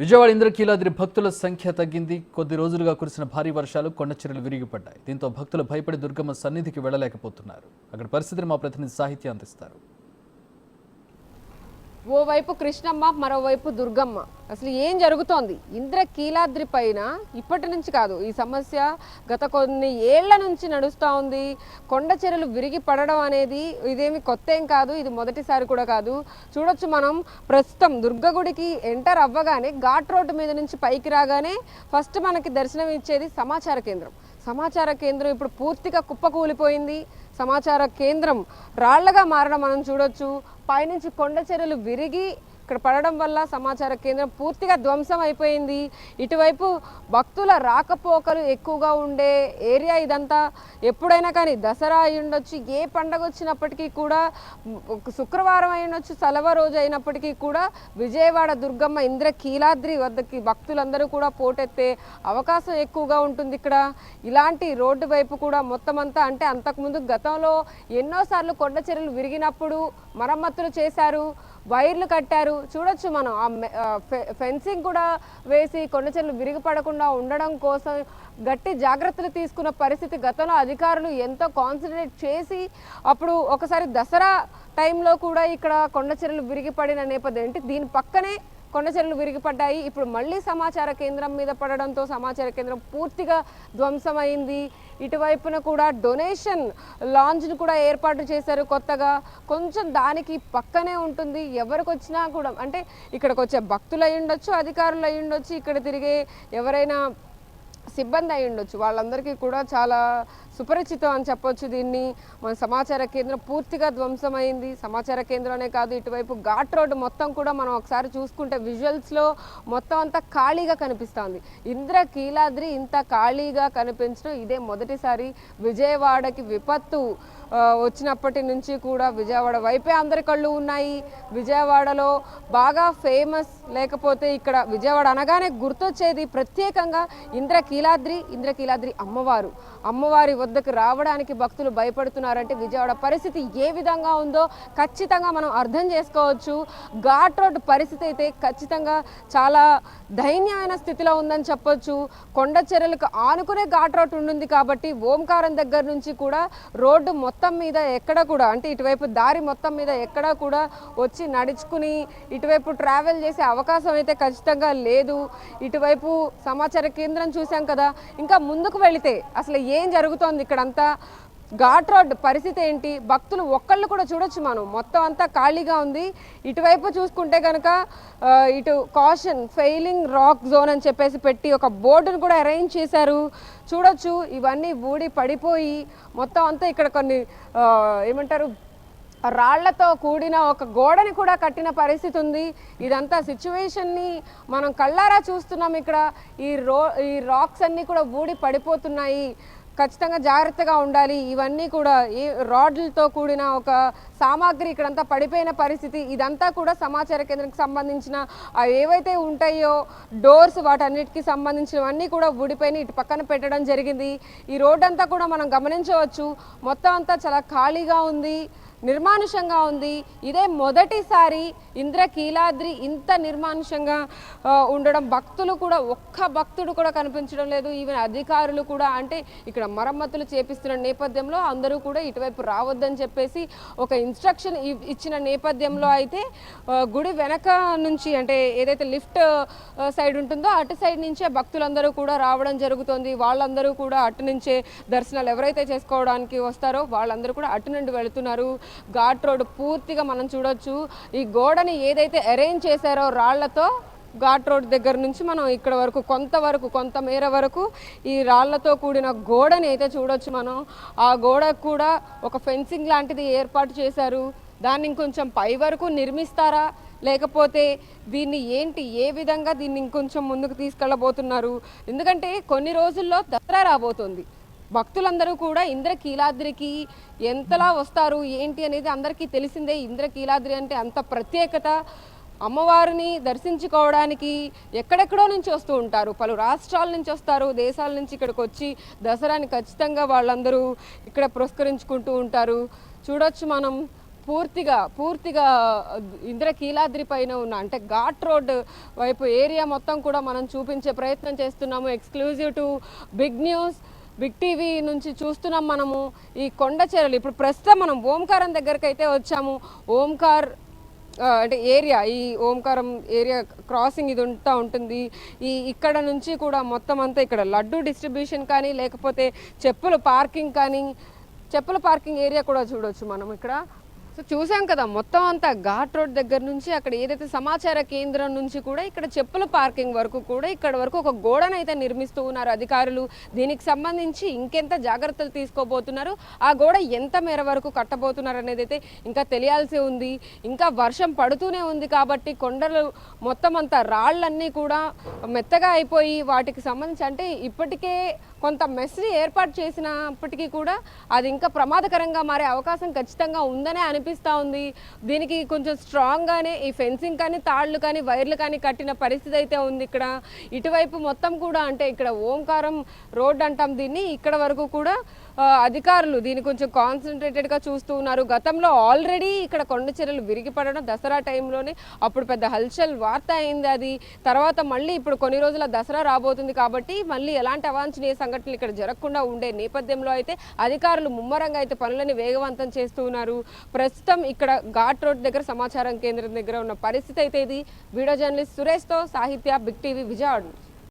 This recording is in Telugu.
విజయవాడ ఇంద్రకీలాద్రి భక్తుల సంఖ్య తగ్గింది. కొద్ది రోజులుగా కురిసిన భారీ వర్షాలు కొండచెరలు విరిగిపడ్డాయి. దీంతో భక్తులు భయపడి దుర్గమ్మ సన్నిధికి వెళ్ళలేకపోతున్నారు. అక్కడ పరిస్థితిని మా ప్రతినిధి సాహిత్యం అందిస్తారు. ఓవైపు కృష్ణమ్మ మరోవైపు దుర్గమ్మ. అసలు ఏం జరుగుతోంది? ఇంద్రకీలాద్రి పైన ఇప్పటి నుంచి కాదు ఈ సమస్య గత కొన్ని ఏళ్ళ నుంచి నడుస్తూ ఉంది. కొండ చెరలు విరిగి పడడం అనేది ఇదేమి కొత్త ఏం కాదు ఇది మొదటిసారి కూడా కాదు. చూడొచ్చు మనం ప్రస్తుతం దుర్గగుడికి ఎంటర్ అవ్వగానే ఘాట్ రోడ్డు మీద నుంచి పైకి రాగానే ఫస్ట్ మనకి దర్శనం ఇచ్చేది సమాచార కేంద్రం. సమాచార కేంద్రం ఇప్పుడు పూర్తిగా కుప్పకూలిపోయింది. సమాచార కేంద్రం రాళ్ళగా మారడం మనం చూడొచ్చు. పైనుంచి కొండ విరిగి ఇక్కడ పడడం వల్ల సమాచార కేంద్రం పూర్తిగా ధ్వంసం అయిపోయింది. ఇటువైపు భక్తుల రాకపోకలు ఎక్కువగా ఉండే ఏరియా ఇదంతా ఎప్పుడైనా కానీ దసరా అయి ఉండొచ్చు ఏ పండగ వచ్చినప్పటికీ కూడా శుక్రవారం అయి ఉండొచ్చు సెలవు రోజు అయినప్పటికీ కూడా విజయవాడ దుర్గమ్మ ఇంద్ర కీలాద్రి వద్దకి భక్తులందరూ కూడా పోటెత్తే అవకాశం ఎక్కువగా ఉంటుంది ఇక్కడ. ఇలాంటి రోడ్డు వైపు కూడా మొత్తం అంతా అంటే అంతకుముందు గతంలో ఎన్నోసార్లు కొండ చెరువులు విరిగినప్పుడు మరమ్మతులు చేశారు. వైర్లు కట్టారు. చూడొచ్చు మనం. ఆ మె- ఫెన్సింగ్ కూడా వేసి కొండ చెట్లు విరిగిపడకుండా ఉండడం కోసం గట్టి జాగ్రత్తలు తీసుకున్న పరిస్థితి గతంలో అధికారులు ఎంతో కాన్సన్ట్రేట్ చేసి అప్పుడు ఒకసారి దసరా టైంలో కూడా ఇక్కడ కొండ చెరువులు విరిగిపడిన నేపథ్యం ఏంటి? దీని పక్కనే కొండ విరిగిపడ్డాయి. ఇప్పుడు మళ్ళీ సమాచార కేంద్రం మీద పడడంతో సమాచార కేంద్రం పూర్తిగా ధ్వంసమైంది. ఇటువైపున కూడా డొనేషన్ లాంజ్ను కూడా ఏర్పాటు చేశారు కొత్తగా. కొంచెం దానికి పక్కనే ఉంటుంది. ఎవరికి వచ్చినా కూడా అంటే ఇక్కడికి వచ్చే భక్తులు అయి ఉండొచ్చు అధికారులు అయి ఉండొచ్చు ఇక్కడ తిరిగే ఎవరైనా సిబ్బంది అయి ఉండొచ్చు. వాళ్ళందరికీ కూడా చాలా సుపరిచితం అని చెప్పొచ్చు దీన్ని. మన సమాచార కేంద్రం పూర్తిగా ధ్వంసమైంది. సమాచార కేంద్రమే కాదు ఇటువైపు ఘాట్ రోడ్డు మొత్తం కూడా మనం ఒకసారి చూసుకుంటే విజువల్స్లో మొత్తం అంతా ఖాళీగా కనిపిస్తోంది. ఇంద్ర కీలాద్రి ఇంత ఖాళీగా కనిపించడం ఇదే మొదటిసారి విజయవాడకి విపత్తు. వచ్చినప్పటి నుంచి కూడా విజయవాడ వైపే అందరి కళ్ళు ఉన్నాయి. విజయవాడలో బాగా ఫేమస్ లేకపోతే ఇక్కడ విజయవాడ అనగానే గుర్తొచ్చేది ప్రత్యేకంగా ఇంద్రకీలాద్రి ఇంద్రకీలాద్రి అమ్మవారు. అమ్మవారి వద్దకు రావడానికి భక్తులు భయపడుతున్నారంటే విజయవాడ పరిస్థితి ఏ విధంగా ఉందో ఖచ్చితంగా మనం అర్థం చేసుకోవచ్చు. ఘాట్ రోడ్ పరిస్థితి అయితే ఖచ్చితంగా చాలా దైన్యమైన స్థితిలో ఉందని చెప్పొచ్చు. కొండ చర్యలకు ఆనుకునే ఘాట్ రోడ్ ఉంటుంది కాబట్టి ఓంకారం దగ్గర నుంచి కూడా రోడ్డు మొత్తం మొత్తం మీద ఎక్కడ కూడా అంటే ఇటువైపు దారి మొత్తం మీద ఎక్కడ కూడా వచ్చి నడుచుకుని ఇటువైపు ట్రావెల్ చేసే అవకాశం అయితే ఖచ్చితంగా లేదు. ఇటువైపు సమాచార కేంద్రం చూసాం కదా ఇంకా ముందుకు వెళితే అసలు ఏం జరుగుతోంది ఇక్కడంతా? ఘాట్ రోడ్ పరిస్థితి ఏంటి? భక్తులు ఒక్కళ్ళు కూడా చూడొచ్చు మనం. మొత్తం అంతా ఖాళీగా ఉంది. ఇటువైపు చూసుకుంటే కనుక ఇటు కాషన్ ఫెయిలింగ్ రాక్ జోన్ అని చెప్పేసి పెట్టి ఒక బోర్డును కూడా అరేంజ్ చేశారు. చూడొచ్చు ఇవన్నీ ఊడి పడిపోయి మొత్తం అంతా ఇక్కడ కొన్ని ఏమంటారు రాళ్ళతో కూడిన ఒక గోడని కూడా కట్టిన పరిస్థితి ఉంది. ఇదంతా సిచ్యువేషన్ని మనం కళ్ళారా చూస్తున్నాం ఇక్కడ. ఈ రో ఈ రాక్స్ అన్నీ కూడా ఊడి పడిపోతున్నాయి. ఖచ్చితంగా జాగ్రత్తగా ఉండాలి. ఇవన్నీ కూడా ఈ రాడ్లతో కూడిన ఒక సామాగ్రి ఇక్కడంతా పడిపోయిన పరిస్థితి. ఇదంతా కూడా సమాచార కేంద్రానికి సంబంధించిన ఏవైతే ఉంటాయో డోర్స్ వాటన్నిటికీ సంబంధించినవన్నీ కూడా ఊడిపోయిన ఇటు పక్కన పెట్టడం జరిగింది. ఈ రోడ్ అంతా కూడా మనం గమనించవచ్చు. మొత్తం అంతా చాలా ఖాళీగా ఉంది. నిర్మానుషంగా ఉంది. ఇదే మొదటిసారి ఇంద్రకీలాద్రి ఇంత నిర్మానుషంగా ఉండడం. భక్తులు కూడా ఒక్క భక్తుడు కూడా కనిపించడం లేదు. ఈవెన్ అధికారులు కూడా అంటే ఇక్కడ మరమ్మతులు చేపిస్తున్న నేపథ్యంలో అందరూ కూడా ఇటువైపు రావద్దని చెప్పేసి ఒక ఇన్స్ట్రక్షన్ ఇచ్చిన నేపథ్యంలో అయితే గుడి వెనక నుంచి అంటే ఏదైతే లిఫ్ట్ సైడ్ ఉంటుందో అటు సైడ్ నుంచే భక్తులందరూ కూడా రావడం జరుగుతుంది. వాళ్ళందరూ కూడా అటు నుంచే దర్శనాలు ఎవరైతే చేసుకోవడానికి వస్తారో వాళ్ళందరూ కూడా అటు నుండి వెళుతున్నారు. ఘాట్ రోడ్ పూర్తిగా మనం చూడొచ్చు. ఈ గోడని ఏదైతే అరేంజ్ చేశారో రాళ్ళతో ఘాట్ రోడ్ దగ్గర నుంచి మనం ఇక్కడ వరకు కొంతవరకు కొంత మేర వరకు ఈ రాళ్ళతో కూడిన గోడని అయితే చూడొచ్చు మనం. ఆ గోడకు కూడా ఒక ఫెన్సింగ్ లాంటిది ఏర్పాటు చేశారు. దాన్ని ఇంకొంచెం పై వరకు నిర్మిస్తారా? లేకపోతే దీన్ని ఏంటి ఏ విధంగా దీన్ని ఇంకొంచెం ముందుకు తీసుకెళ్ళబోతున్నారు? ఎందుకంటే కొన్ని రోజుల్లో దసరా రాబోతుంది. భక్తులందరూ కూడా ఇంద్రకీలాద్రికి ఎంతలా వస్తారు ఏంటి అనేది అందరికీ తెలిసిందే. ఇంద్రకీలాద్రి అంటే అంత ప్రత్యేకత. అమ్మవారిని దర్శించుకోవడానికి ఎక్కడెక్కడో నుంచి వస్తూ ఉంటారు. పలు రాష్ట్రాల నుంచి వస్తారు దేశాల నుంచి ఇక్కడికి వచ్చి దసరాని ఖచ్చితంగా వాళ్ళందరూ ఇక్కడ పురస్కరించుకుంటూ ఉంటారు. చూడొచ్చు మనం పూర్తిగా పూర్తిగా ఇంద్రకీలాద్రి పైన ఉన్న అంటే ఘాట్ రోడ్ వైపు ఏరియా మొత్తం కూడా మనం చూపించే ప్రయత్నం చేస్తున్నాము. Exclusive to big news big TV నుంచి చూస్తున్నాం మనము. ఈ కొండ చర్యలు ఇప్పుడు ప్రస్తుతం మనం ఓంకారం దగ్గరకు అయితే వచ్చాము. ఓంకార్ అంటే ఏరియా ఈ ఓంకారం ఏరియా క్రాసింగ్ ఇది ఉంటా ఉంటుంది. ఈ ఇక్కడ నుంచి కూడా మొత్తం అంతా ఇక్కడ లడ్డు డిస్ట్రిబ్యూషన్ కానీ లేకపోతే చెప్పుల పార్కింగ్ కానీ చెప్పుల పార్కింగ్ ఏరియా కూడా చూడవచ్చు మనం ఇక్కడ. సో చూసాం కదా మొత్తం అంతా ఘాట్ రోడ్ దగ్గర నుంచి అక్కడ ఏదైతే సమాచార కేంద్రం నుంచి కూడా ఇక్కడ చెప్పుల పార్కింగ్ వరకు కూడా ఇక్కడ వరకు ఒక గోడనైతే నిర్మిస్తూ ఉన్నారు అధికారులు. దీనికి సంబంధించి ఇంకెంత జాగ్రత్తలు తీసుకోబోతున్నారు? ఆ గోడ ఎంత మేర వరకు కట్టబోతున్నారు అనేది అయితే ఇంకా తెలియాల్సి ఉంది. ఇంకా వర్షం పడుతూనే ఉంది కాబట్టి కొండలు మొత్తం అంతా రాళ్ళన్నీ కూడా మెత్తగా అయిపోయి వాటికి సంబంధించి అంటే ఇప్పటికే కొంత మెస్ని ఏర్పాటు చేసినప్పటికీ కూడా అది ఇంకా ప్రమాదకరంగా మారే అవకాశం ఖచ్చితంగా ఉందనే అనిపిస్తూ ఉంది. దీనికి కొంచెం స్ట్రాంగ్గానే ఈ ఫెన్సింగ్ కానీ తాళ్ళు కానీ వైర్లు కానీ కట్టిన పరిస్థితి అయితే ఉంది ఇక్కడ. ఇటువైపు మొత్తం కూడా అంటే ఇక్కడ ఓంకారం రోడ్ అంటాం దీన్ని. ఇక్కడ వరకు కూడా అధికారులు దీన్ని కొంచెం కాన్సన్ట్రేటెడ్గా చూస్తూ ఉన్నారు. గతంలో ఆల్రెడీ ఇక్కడ కొండ చర్యలు విరిగిపడడం దసరా టైంలోనే అప్పుడు పెద్ద హల్చల్ వార్త అయింది అది. తర్వాత మళ్ళీ ఇప్పుడు కొన్ని రోజుల దసరా రాబోతుంది కాబట్టి మళ్ళీ ఎలాంటి అవాంఛనీయ సంఘటనలు ఇక్కడ జరగకుండా ఉండే నేపథ్యంలో అయితే అధికారులు ముమ్మరంగా అయితే పనులని వేగవంతం చేస్తూ ఉన్నారు. ప్రస్తుతం ఇక్కడ ఘాట్ రోడ్ దగ్గర సమాచారం కేంద్రం దగ్గర ఉన్న పరిస్థితి అయితే ఇది. వీడియో జర్నలిస్ట్ సురేష్తో సాహిత్య బిగ్ టీవీ విజయవాడ